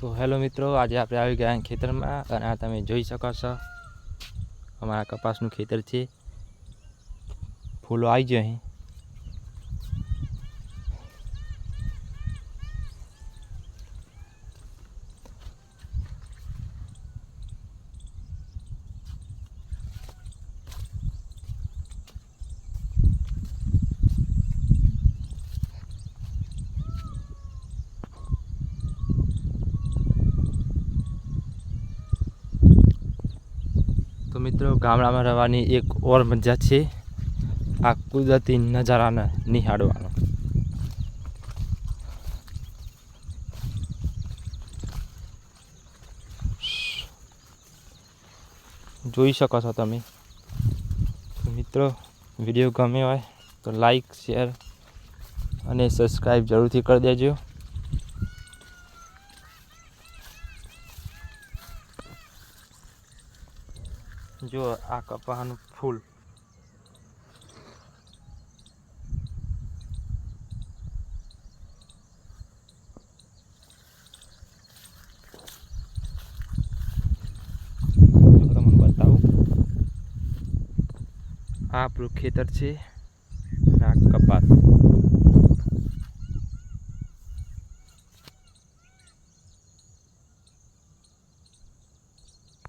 તો હેલો મિત્રો, આજે આપણે આવી ગયા ખેતરમાં અને આ તમે જોઈ શકો છો. અમારા કપાસનું ખેતર છે. ફૂલો આવી જાય અહીં. મિત્રો, ગામડામાં રહેવાની એક ઓર મજા છે આ કુદરતી નજારાને નિહાળવાનો. જોઈ શકો છો તમે. મિત્રો, વીડિયો ગમ્યો હોય તો લાઈક શેર અને સબસ્ક્રાઈબ જરૂરથી કરી દેજો. જો આ કપાનું ફૂલ. આ આપણું ખેતર છે.